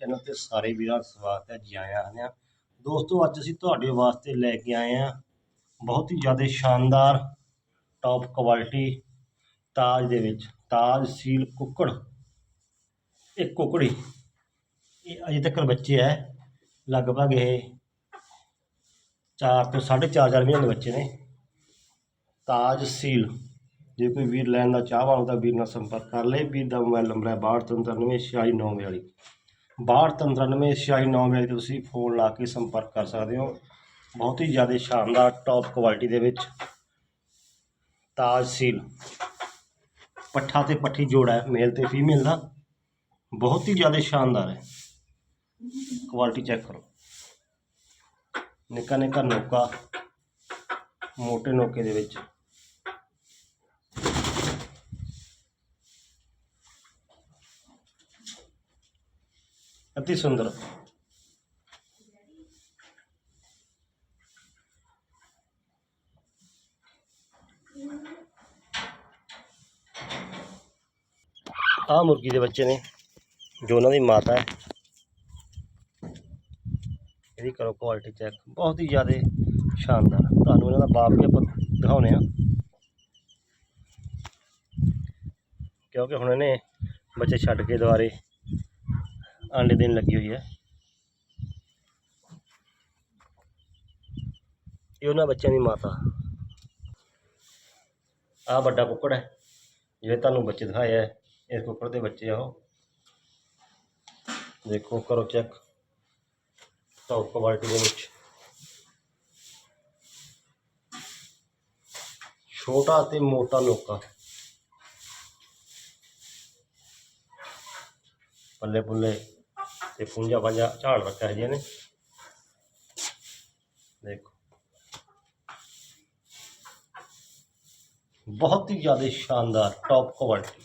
Channel ਤੇ ਸਾਰੇ ਵੀਰਾਂ ਦਾ ਸਵਾਗਤ ਹੈ, ਜੀ ਆਇਆਂ ਹਾਂ ਦੋਸਤੋ, ਅੱਜ ਅਸੀਂ ਤੁਹਾਡੇ ਵਾਸਤੇ ਲੈ ਕੇ ਆਏ ਹਾਂ ਬਹੁਤ ਹੀ ਜ਼ਿਆਦਾ ਸ਼ਾਨਦਾਰ ਟੌਪ ਕੁਆਲਿਟੀ ਤਾਜ ਦੇ ਵਿੱਚ। ਤਾਜ, ਸੀਲ, ਕੁੱਕੜ। ਇੱਕ ਕੁੱਕੜੀ ਇਹ ਅਜੇ ਤੱਕ ਬੱਚੇ ਹੈ। ਲਗਭਗ ਇਹ ਚਾਰ ਤੋਂ ਸਾਢੇ ਚਾਰ ਚਾਰ ਮਹੀਨੇ ਦੇ ਬੱਚੇ ਨੇ। ਤਾਜ, ਸੀਲ। ਜੇ ਕੋਈ ਵੀਰ ਲੈਣ ਦਾ ਚਾਹਵਾਨ ਤਾਂ ਵੀਰ ਨਾਲ ਸੰਪਰਕ ਕਰ ਲੇ ਵੀਰ ਦਾ ਮੋਬਾਈਲ ਨੰਬਰ ਹੈ 6293 6293 ਤੇ ਤੁਸੀਂ ਫੋਨ ਲਾ ਕੇ ਸੰਪਰਕ ਕਰ ਸਕਦੇ ਹੋ। ਬਹੁਤ ਹੀ ਜ਼ਿਆਦਾ ਸ਼ਾਨਦਾਰ ਟੌਪ ਕੁਆਲਿਟੀ ਦੇ ਵਿੱਚ ਤਾਜ ਸੀਲ। ਪੱਠਾ ਤੇ ਪੱਠੀ ਜੋੜਾ ਹੈ ਮੇਲ ਤੇ ਫੀਮੇਲ ਦਾ। ਬਹੁਤ ਹੀ ਜ਼ਿਆਦਾ ਸ਼ਾਨਦਾਰ ਹੈ। ਕੁਆਲਿਟੀ ਚੈੱਕ ਕਰੋ। ਨਿੱਕਾ ਨਿੱਕਾ ਨੋਕਾ, ਮੋਟੇ ਨੋਕੇ ਦੇ ਵਿੱਚ। ਅਤੀ ਸੁੰਦਰ। ਆਹ ਮੁਰਗੀ ਦੇ ਬੱਚੇ ਨੇ, ਜੋ ਉਹਨਾਂ ਦੀ ਮਾਤਾ ਹੈ। ਇਹਦੀ ਕਰੋ ਕੁਆਲਿਟੀ ਚੈੱਕ ਬਹੁਤ ਹੀ ਜ਼ਿਆਦਾ ਸ਼ਾਨਦਾਰ। ਤੁਹਾਨੂੰ ਇਹਨਾਂ ਦਾ ਬਾਪ ਵੀ ਆਪਾਂ ਦਿਖਾਉਨੇ ਆ ਕਿਉਂਕਿ ਹੁਣ ਇਹਨੇ ਬੱਚੇ ਛੱਡ ਕੇ ਦੁਬਾਰੇ ਆਂਡੇ ਦੇਣ ਲੱਗੀ ਹੋਈ ਹੈ। ਇਹ ਉਹਨਾਂ ਬੱਚਿਆਂ ਦੀ ਮਾਤਾ। ਆਹ ਵੱਡਾ ਕੁੱਕੜ ਹੈ, ਜਿਵੇਂ ਤੁਹਾਨੂੰ ਬੱਚੇ ਦਿਖਾਏ ਹੈ, ਇਸ ਕੁੱਕੜ ਦੇ ਬੱਚੇ ਆ ਉਹ। ਦੇਖੋ ਕਰੋ ਚੈੱਕ। ਟੌਪ ਕੁਆਲਿਟੀ ਦੇ ਵਿੱਚ। ਛੋਟਾ ਤੇ ਮੋਟਾ ਨੋਕਾ। ਪੱਲੇ ਪੁੱਲੇ ਤੇ ਪੁੰਜਾ ਪੰਜਾ ਝਾੜ ਰੱਖਿਆ ਜੀ ਨੇ ਦੇਖੋ। ਬਹੁਤ ਹੀ ਜ਼ਿਆਦਾ ਸ਼ਾਨਦਾਰ ਟੌਪ ਕੁਆਲਿਟੀ